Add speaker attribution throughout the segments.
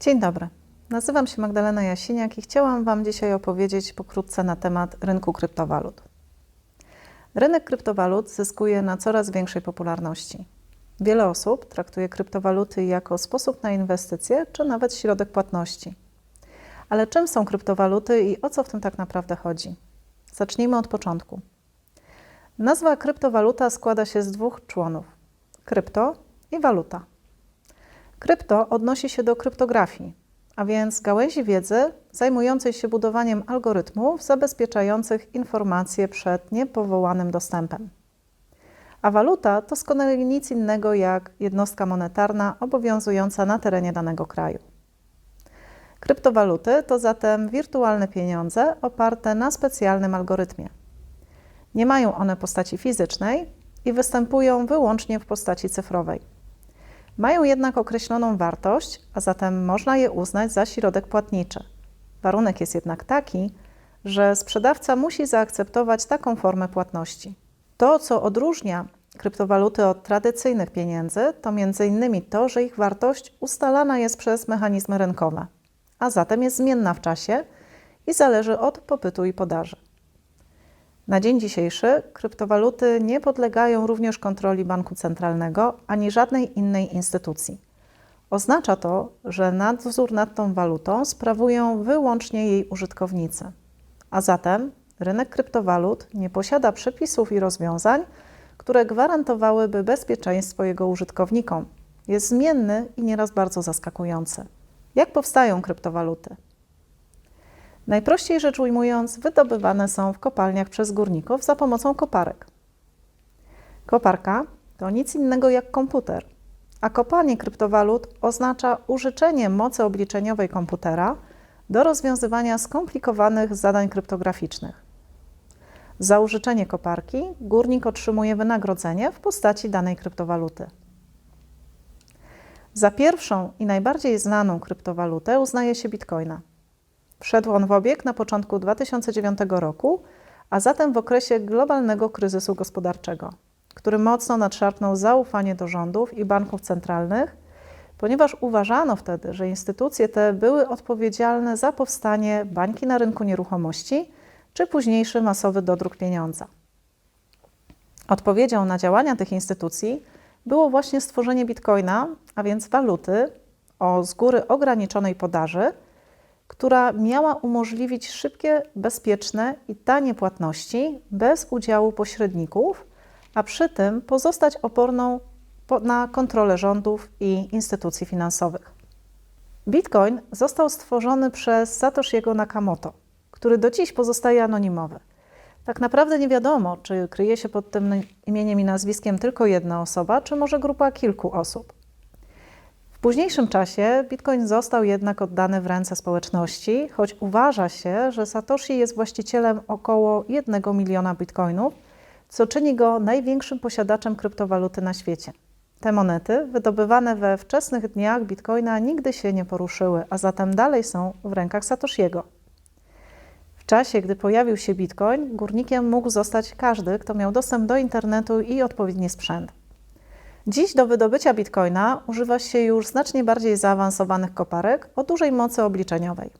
Speaker 1: Dzień dobry. Nazywam się Magdalena Jasiniak i chciałam Wam dzisiaj opowiedzieć pokrótce na temat rynku kryptowalut. Rynek kryptowalut zyskuje na coraz większej popularności. Wiele osób traktuje kryptowaluty jako sposób na inwestycje czy nawet środek płatności. Ale czym są kryptowaluty i o co w tym tak naprawdę chodzi? Zacznijmy od początku. Nazwa kryptowaluta składa się z dwóch członów: krypto i waluta. Krypto odnosi się do kryptografii, a więc gałęzi wiedzy zajmującej się budowaniem algorytmów zabezpieczających informacje przed niepowołanym dostępem. A waluta to z kolei nic innego jak jednostka monetarna obowiązująca na terenie danego kraju. Kryptowaluty to zatem wirtualne pieniądze oparte na specjalnym algorytmie. Nie mają one postaci fizycznej i występują wyłącznie w postaci cyfrowej. Mają jednak określoną wartość, a zatem można je uznać za środek płatniczy. Warunek jest jednak taki, że sprzedawca musi zaakceptować taką formę płatności. To, co odróżnia kryptowaluty od tradycyjnych pieniędzy, to m.in. to, że ich wartość ustalana jest przez mechanizmy rynkowe, a zatem jest zmienna w czasie i zależy od popytu i podaży. Na dzień dzisiejszy kryptowaluty nie podlegają również kontroli banku centralnego ani żadnej innej instytucji. Oznacza to, że nadzór nad tą walutą sprawują wyłącznie jej użytkownicy. A zatem rynek kryptowalut nie posiada przepisów i rozwiązań, które gwarantowałyby bezpieczeństwo jego użytkownikom. Jest zmienny i nieraz bardzo zaskakujący. Jak powstają kryptowaluty? Najprościej rzecz ujmując, wydobywane są w kopalniach przez górników za pomocą koparek. Koparka to nic innego jak komputer, a kopanie kryptowalut oznacza użyczenie mocy obliczeniowej komputera do rozwiązywania skomplikowanych zadań kryptograficznych. Za użyczenie koparki górnik otrzymuje wynagrodzenie w postaci danej kryptowaluty. Za pierwszą i najbardziej znaną kryptowalutę uznaje się bitcoina. Wszedł on w obieg na początku 2009 roku, a zatem w okresie globalnego kryzysu gospodarczego, który mocno nadszarpnął zaufanie do rządów i banków centralnych, ponieważ uważano wtedy, że instytucje te były odpowiedzialne za powstanie bańki na rynku nieruchomości czy późniejszy masowy dodruk pieniądza. Odpowiedzią na działania tych instytucji było właśnie stworzenie bitcoina, a więc waluty o z góry ograniczonej podaży, która miała umożliwić szybkie, bezpieczne i tanie płatności bez udziału pośredników, a przy tym pozostać oporną na kontrolę rządów i instytucji finansowych. Bitcoin został stworzony przez Satoshiego Nakamoto, który do dziś pozostaje anonimowy. Tak naprawdę nie wiadomo, czy kryje się pod tym imieniem i nazwiskiem tylko jedna osoba, czy może grupa kilku osób. Późniejszym czasie Bitcoin został jednak oddany w ręce społeczności, choć uważa się, że Satoshi jest właścicielem około 1 miliona bitcoinów, co czyni go największym posiadaczem kryptowaluty na świecie. Te monety, wydobywane we wczesnych dniach Bitcoina, nigdy się nie poruszyły, a zatem dalej są w rękach Satoshiego. W czasie, gdy pojawił się Bitcoin, górnikiem mógł zostać każdy, kto miał dostęp do internetu i odpowiedni sprzęt. Dziś do wydobycia bitcoina używa się już znacznie bardziej zaawansowanych koparek o dużej mocy obliczeniowej.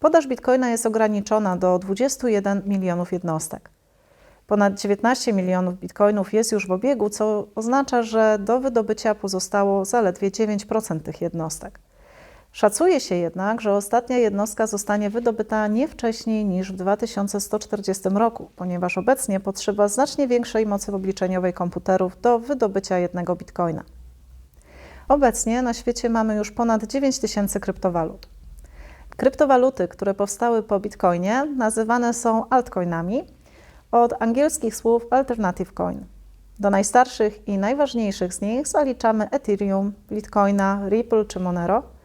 Speaker 1: Podaż bitcoina jest ograniczona do 21 milionów jednostek. Ponad 19 milionów bitcoinów jest już w obiegu, co oznacza, że do wydobycia pozostało zaledwie 9% tych jednostek. Szacuje się jednak, że ostatnia jednostka zostanie wydobyta nie wcześniej niż w 2140 roku, ponieważ obecnie potrzeba znacznie większej mocy obliczeniowej komputerów do wydobycia jednego bitcoina. Obecnie na świecie mamy już ponad 9000 kryptowalut. Kryptowaluty, które powstały po bitcoinie, nazywane są altcoinami od angielskich słów alternative coin. Do najstarszych i najważniejszych z nich zaliczamy Ethereum, Bitcoina, Ripple czy Monero –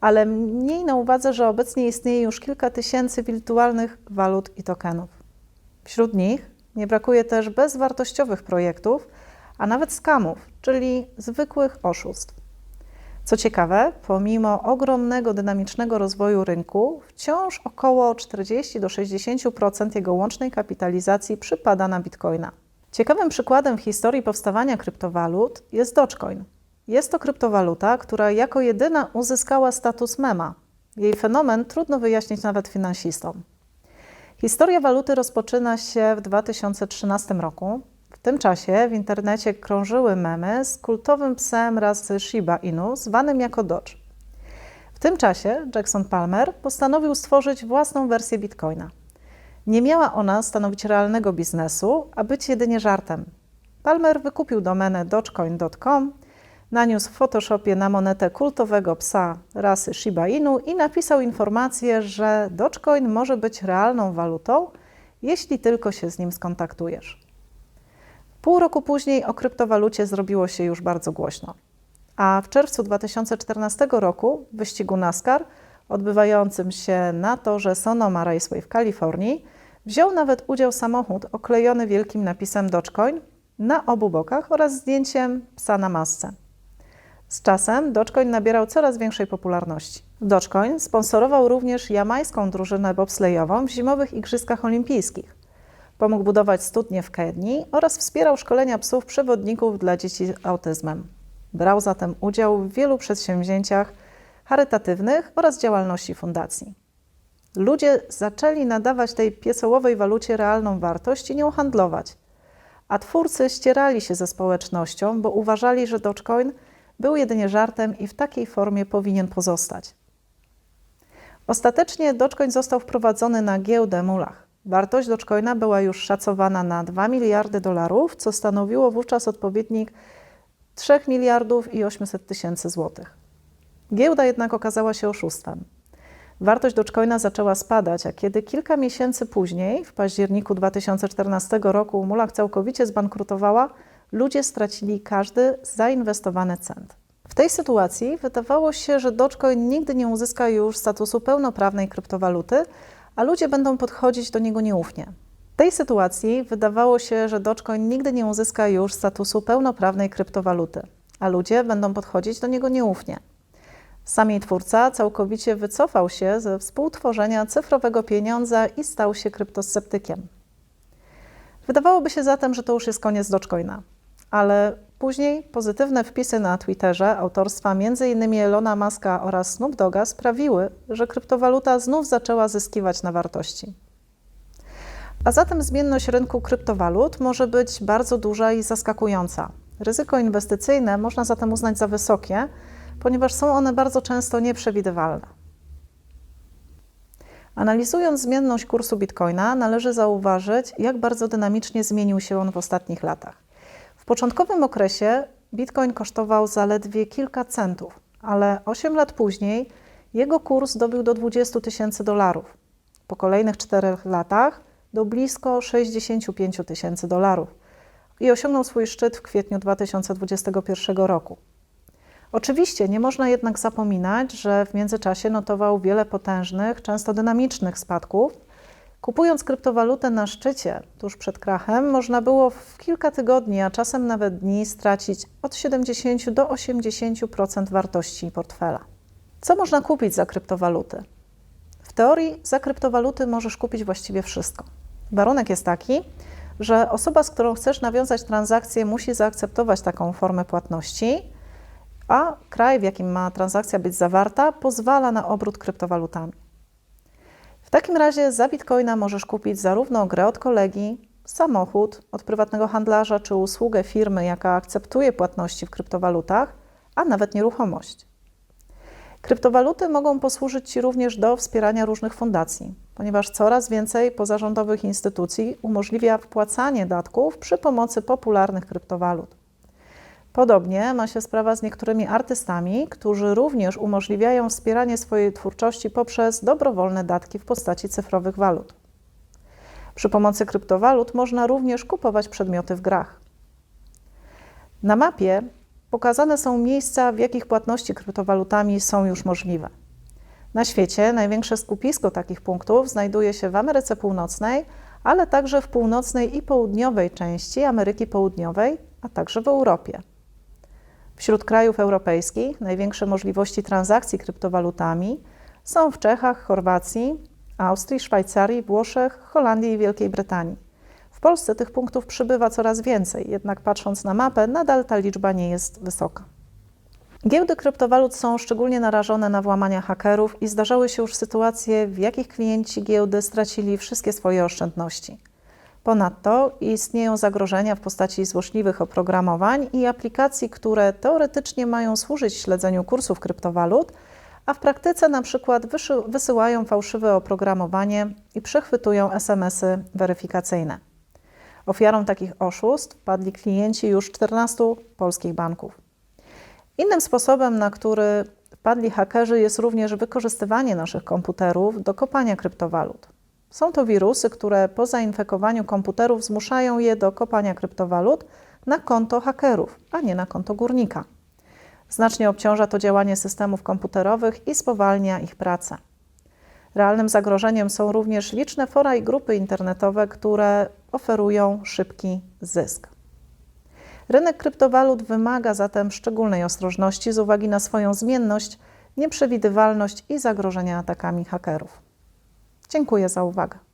Speaker 1: ale mniej na uwadze, że obecnie istnieje już kilka tysięcy wirtualnych walut i tokenów. Wśród nich nie brakuje też bezwartościowych projektów, a nawet skamów, czyli zwykłych oszustw. Co ciekawe, pomimo ogromnego dynamicznego rozwoju rynku, wciąż około 40 do 60% jego łącznej kapitalizacji przypada na bitcoina. Ciekawym przykładem w historii powstawania kryptowalut jest Dogecoin, Jest to kryptowaluta, która jako jedyna uzyskała status mema. Jej fenomen trudno wyjaśnić nawet finansistom. Historia waluty rozpoczyna się w 2013 roku. W tym czasie w internecie krążyły memy z kultowym psem rasy Shiba Inu, zwanym jako Dodge. W tym czasie Jackson Palmer postanowił stworzyć własną wersję bitcoina. Nie miała ona stanowić realnego biznesu, a być jedynie żartem. Palmer wykupił domenę dogecoin.com, naniósł w Photoshopie na monetę kultowego psa rasy Shiba Inu i napisał informację, że Dogecoin może być realną walutą, jeśli tylko się z nim skontaktujesz. Pół roku później o kryptowalucie zrobiło się już bardzo głośno. A w czerwcu 2014 roku w wyścigu NASCAR, odbywającym się na torze Sonoma Raceway w Kalifornii, wziął nawet udział samochód oklejony wielkim napisem Dogecoin na obu bokach oraz zdjęciem psa na masce. Z czasem Dogecoin nabierał coraz większej popularności. Dogecoin sponsorował również jamańską drużynę bobslejową w zimowych Igrzyskach Olimpijskich. Pomógł budować studnie w Kenii oraz wspierał szkolenia psów przewodników dla dzieci z autyzmem. Brał zatem udział w wielu przedsięwzięciach charytatywnych oraz działalności fundacji. Ludzie zaczęli nadawać tej piesołowej walucie realną wartość i nią handlować. A twórcy ścierali się ze społecznością, bo uważali, że Dogecoin był jedynie żartem i w takiej formie powinien pozostać. Ostatecznie Dogecoin został wprowadzony na giełdę mulach. Wartość Dogecoina była już szacowana na 2 miliardy dolarów, co stanowiło wówczas odpowiednik 3 miliardów i 800 tysięcy złotych. Giełda jednak okazała się oszustwem. Wartość Dogecoina zaczęła spadać, a kiedy kilka miesięcy później, w październiku 2014 roku, Mulach całkowicie zbankrutowała, ludzie stracili każdy zainwestowany cent. W tej sytuacji wydawało się, że Dogecoin nigdy nie uzyska już statusu pełnoprawnej kryptowaluty, a ludzie będą podchodzić do niego nieufnie. W tej sytuacji wydawało się, że Dogecoin nigdy nie uzyska już statusu pełnoprawnej kryptowaluty, a ludzie będą podchodzić do niego nieufnie. Sam jej twórca całkowicie wycofał się ze współtworzenia cyfrowego pieniądza i stał się kryptosceptykiem. Wydawałoby się zatem, że to już jest koniec Dogecoina, ale później pozytywne wpisy na Twitterze autorstwa m.in. Elona Muska oraz Snoop Dogga sprawiły, że kryptowaluta znów zaczęła zyskiwać na wartości. A zatem zmienność rynku kryptowalut może być bardzo duża i zaskakująca. Ryzyko inwestycyjne można zatem uznać za wysokie, ponieważ są one bardzo często nieprzewidywalne. Analizując zmienność kursu bitcoina, należy zauważyć, jak bardzo dynamicznie zmienił się on w ostatnich latach. Początkowym okresie bitcoin kosztował zaledwie kilka centów, ale 8 lat później jego kurs dobił do 20 tysięcy dolarów. Po kolejnych 4 latach do blisko 65 tysięcy dolarów i osiągnął swój szczyt w kwietniu 2021 roku. Oczywiście nie można jednak zapominać, że w międzyczasie notował wiele potężnych, często dynamicznych spadków. Kupując kryptowalutę na szczycie tuż przed krachem, można było w kilka tygodni, a czasem nawet dni stracić od 70 do 80% wartości portfela. Co można kupić za kryptowaluty? W teorii za kryptowaluty możesz kupić właściwie wszystko. Warunek jest taki, że osoba, z którą chcesz nawiązać transakcję, musi zaakceptować taką formę płatności a kraj, w jakim ma transakcja być zawarta, pozwala na obrót kryptowalutami. W takim razie za bitcoina możesz kupić zarówno grę od kolegi, samochód od prywatnego handlarza czy usługę firmy, jaka akceptuje płatności w kryptowalutach, a nawet nieruchomość. Kryptowaluty mogą posłużyć Ci również do wspierania różnych fundacji, ponieważ coraz więcej pozarządowych instytucji umożliwia wpłacanie datków przy pomocy popularnych kryptowalut. Podobnie ma się sprawa z niektórymi artystami, którzy również umożliwiają wspieranie swojej twórczości poprzez dobrowolne datki w postaci cyfrowych walut. Przy pomocy kryptowalut można również kupować przedmioty w grach. Na mapie pokazane są miejsca, w jakich płatności kryptowalutami są już możliwe. Na świecie największe skupisko takich punktów znajduje się w Ameryce Północnej, ale także w północnej i południowej części Ameryki Południowej, a także w Europie. Wśród krajów europejskich największe możliwości transakcji kryptowalutami są w Czechach, Chorwacji, Austrii, Szwajcarii, Włoszech, Holandii i Wielkiej Brytanii. W Polsce tych punktów przybywa coraz więcej, jednak patrząc na mapę, nadal ta liczba nie jest wysoka. Giełdy kryptowalut są szczególnie narażone na włamania hakerów i zdarzały się już sytuacje, w jakich klienci giełdy stracili wszystkie swoje oszczędności. Ponadto istnieją zagrożenia w postaci złośliwych oprogramowań i aplikacji, które teoretycznie mają służyć śledzeniu kursów kryptowalut, a w praktyce na przykład wysyłają fałszywe oprogramowanie i przechwytują SMS-y weryfikacyjne. Ofiarą takich oszustw padli klienci już 14 polskich banków. Innym sposobem, na który wpadli hakerzy, jest również wykorzystywanie naszych komputerów do kopania kryptowalut. Są to wirusy, które po zainfekowaniu komputerów zmuszają je do kopania kryptowalut na konto hakerów, a nie na konto górnika. Znacznie obciąża to działanie systemów komputerowych i spowalnia ich pracę. Realnym zagrożeniem są również liczne fora i grupy internetowe, które oferują szybki zysk. Rynek kryptowalut wymaga zatem szczególnej ostrożności z uwagi na swoją zmienność, nieprzewidywalność i zagrożenia atakami hakerów. Dziękuję za uwagę.